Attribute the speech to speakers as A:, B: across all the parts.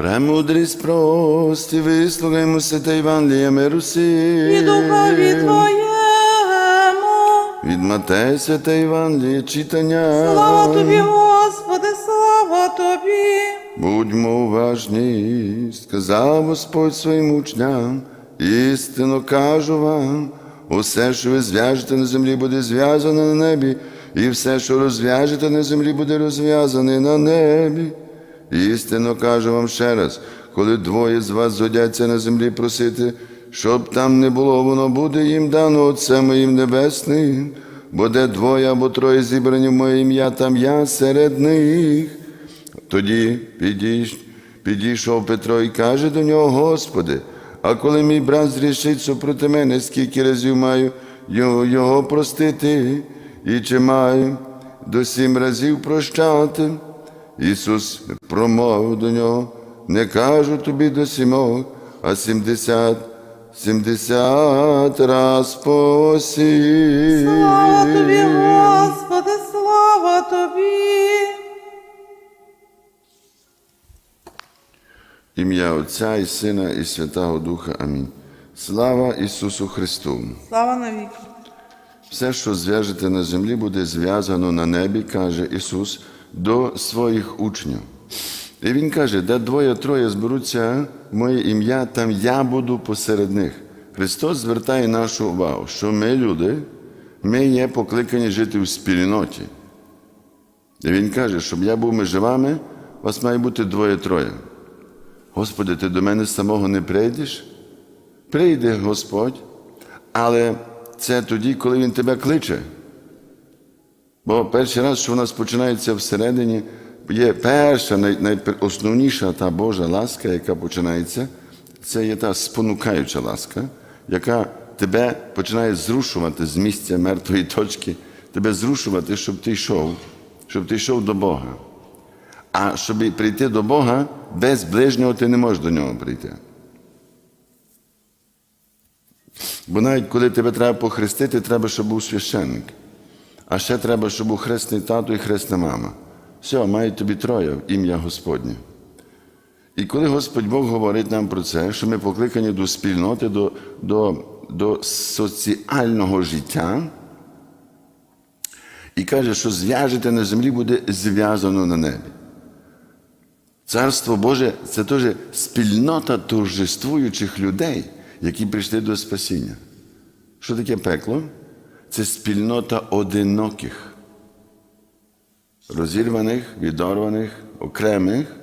A: Премудрість прості, вислухаймо святе Євангеліє миру сі.
B: і духові Твоєму.
A: Від Матея святе Євангеліє читання.
B: Слава Тобі, Господи, слава Тобі.
A: Будьмо уважні, сказав Господь своїм учням, істинно кажу вам, усе, що ви зв'яжете на землі, буде зв'язане на небі, і все, що розв'яжете на землі, буде розв'язане на небі. Істинно кажу вам ще раз, коли двоє з вас згодяться на землі просити, щоб там не було, воно буде їм дано Отцем моїм небесним, бо де двоє або троє зібрані в моє ім'я, там я серед них. Тоді підійш, підійшов Петро і каже до нього, Господи, а коли мій брат зрішить супроти мене, скільки разів маю його, його простити, і чи маю до сім разів прощати? Ісус промовив до нього, не кажу тобі до сімох, а сімдесят, сімдесят раз по сім.
B: Слава Тобі, Господи, слава Тобі.
A: Ім'я Отця і Сина, і Святого Духа. Амінь. Слава Ісусу Христу!
B: Слава навіки.
A: Все, що зв'яжете на землі, буде зв'язано на небі, каже Ісус, до своїх учнів. І Він каже, де двоє-троє зберуться моє ім'я, там я буду посеред них. Христос звертає нашу увагу, що ми, люди, ми є покликані жити в спільноті. І Він каже, щоб я був між вами, вас має бути двоє-троє. Господи, ти до мене самого не прийдеш? Прийде Господь, але це тоді, коли Він тебе кличе. Бо перший раз, що в нас починається всередині, є перша, най- найосновніша та Божа ласка, яка починається, це є та спонукаюча ласка, яка тебе починає зрушувати з місця мертвої точки, тебе зрушувати, щоб ти йшов, щоб ти йшов до Бога. А щоб прийти до Бога, без ближнього ти не можеш до нього прийти. Бо навіть коли тебе треба похрестити, треба, щоб був священник. А ще треба, щоб був хресний тато і хресна мама. Все, мають тобі троє в ім'я Господнє. І коли Господь Бог говорить нам про це, що ми покликані до спільноти, до, до, до соціального життя, і каже, що зв'яжете на землі буде зв'язано на небі. Царство Боже це теж спільнота торжествуючих людей, які прийшли до спасіння. Що таке пекло? Це спільнота одиноких, розірваних, відорваних, окремих.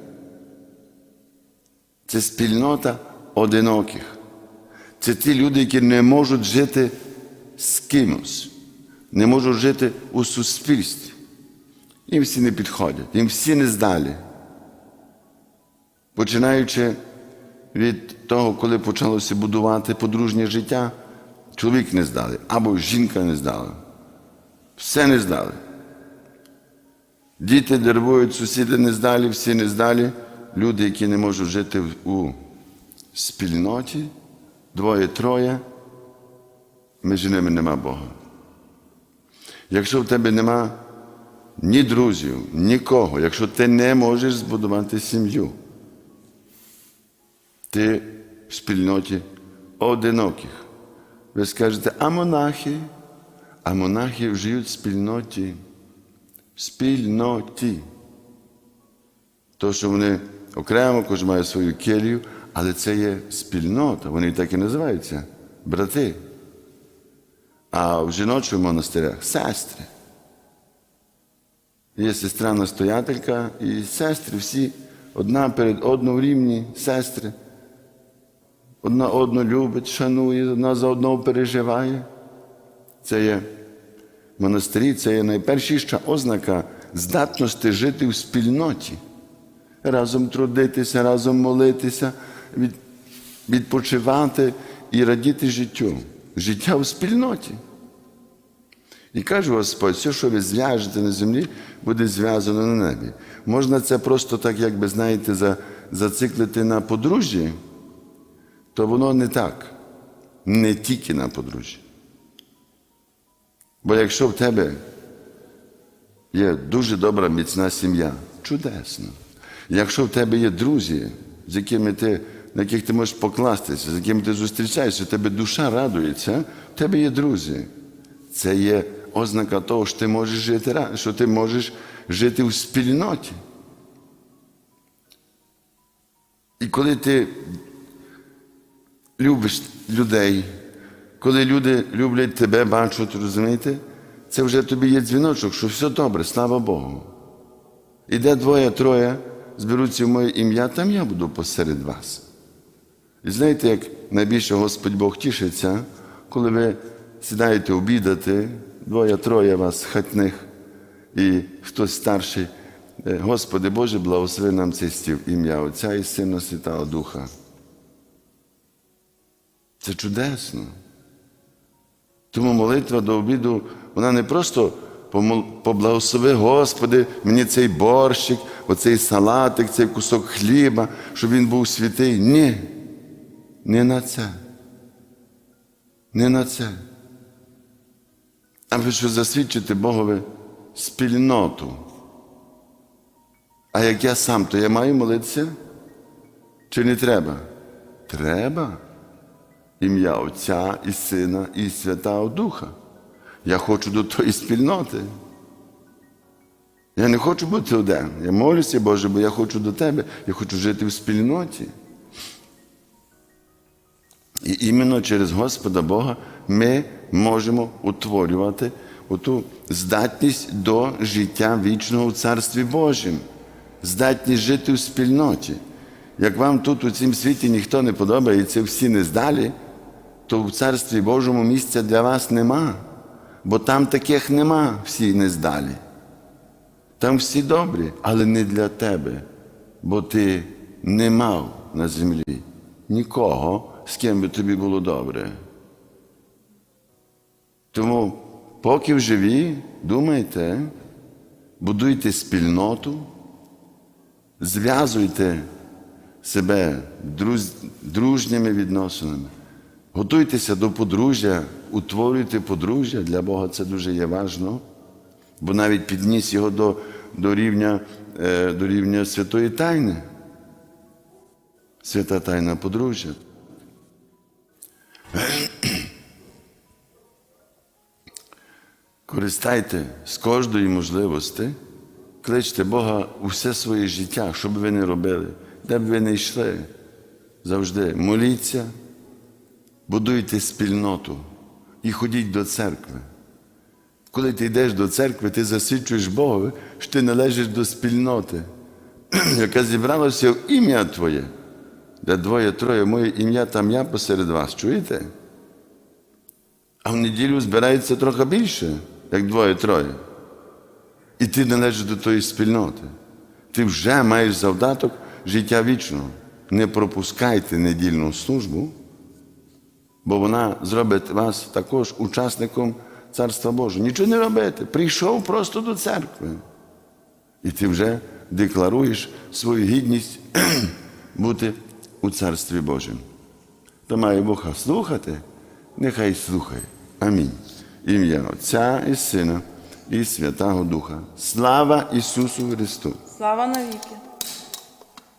A: Це спільнота одиноких. Це ті люди, які не можуть жити з кимось, не можуть жити у суспільстві. Їм всі не підходять, їм всі не здалі. Починаючи від того, коли почалося будувати подружнє життя, чоловік не здали, або жінка не здала. Все не здали. Діти нервують, сусіди не здалі, всі не здалі. Люди, які не можуть жити у спільноті, двоє-троє, між ними нема Бога. Якщо в тебе нема ні друзів, нікого, якщо ти не можеш збудувати сім'ю, ти в спільноті одиноких. Ви скажете, а монахи? А монахи живуть в спільноті. В спільноті. То, що вони окремо, кожен має свою келію, але це є спільнота, вони так і називаються брати. А в жіночих монастирях сестри. Є сестра настоятелька і сестри всі одна перед одною в рівні сестри. Одна одну любить, шанує, одна за одного переживає. Це є монастирі, це є найпершіша ознака здатності жити в спільноті, разом трудитися, разом молитися, відпочивати і радіти життю. Життя в спільноті. І каже Господь, все, що ви зв'яжете на землі, буде зв'язано на небі. Можна це просто так, якби знаєте, зациклити на подружжі, то воно не так. Не тільки на подружжі. Бо якщо в тебе є дуже добра міцна сім'я, чудесно. Якщо в тебе є друзі, з якими ти, на яких ти можеш покластися, з якими ти зустрічаєшся, в тебе душа радується, в тебе є друзі. Це є ознака того, що ти можеш жити, що ти можеш жити у спільноті. І коли ти любиш людей, коли люди люблять тебе, бачать, розумієте, це вже тобі є дзвіночок, що все добре, слава Богу. Іде двоє-троє, зберуться в моє ім'я, там я буду посеред вас. І знаєте, як найбільше Господь Бог тішиться, коли ви сідаєте обідати, двоє-троє вас хатних, і хтось старший. е, Господи Боже, благослови нам цей стіл ім'я Отця і Сина Святого Духа. Це чудесно. Тому молитва до обіду, вона не просто поблагослови, Господи, мені цей борщик, оцей салатик, цей кусок хліба, щоб він був святий. Ні. Не на це. Не на це. А ви що засвідчити Богові спільноту. А як я сам, то я маю молитися? Чи не треба? Треба ім'я Отця і Сина і Святого Духа. Я хочу до тої спільноти. Я не хочу бути один. Я молюся, Боже, бо я хочу до Тебе, я хочу жити в спільноті. І іменно через Господа Бога ми можемо утворювати оту здатність до життя вічного у Царстві Божому, здатність жити у спільноті. Як вам тут у цім світі ніхто не подобається, всі не здалі, то в Царстві Божому місця для вас нема, бо там таких нема, всі не здалі. Там всі добрі, але не для тебе, бо ти не мав на землі нікого, з ким би тобі було добре. Тому, поки в живі, думайте, будуйте спільноту, зв'язуйте себе друз, дружніми відносинами, готуйтеся до подружжя, утворюйте подружжя, для Бога це дуже є важно, бо навіть підніс його до, до, рівня, е, до рівня святої тайни. Свята тайна подружжя. Користайте з кожної можливості, кличте Бога у все своє життя, що б ви не робили, де б ви не йшли. Завжди моліться, будуйте спільноту і ходіть до церкви. Коли ти йдеш до церкви, ти засвідчуєш Богові, що ти належиш до спільноти, яка зібралася в ім'я Твоє, де двоє-троє моє ім'я, там я посеред вас. Чуєте? А в неділю збирається трохи більше, як двоє-троє. І ти належиш до тої спільноти. Ти вже маєш завдаток життя вічного. Не пропускайте недільну службу, бо вона зробить вас також учасником Царства Божого. Нічого не робити. Прийшов просто до церкви. І ти вже декларуєш свою гідність бути у Царстві Божому. Хто має Бога слухати, нехай слухає. Амінь. Ім'я Отця і Сина і Святого Духа. Слава Ісусу Христу!
B: Слава навіки.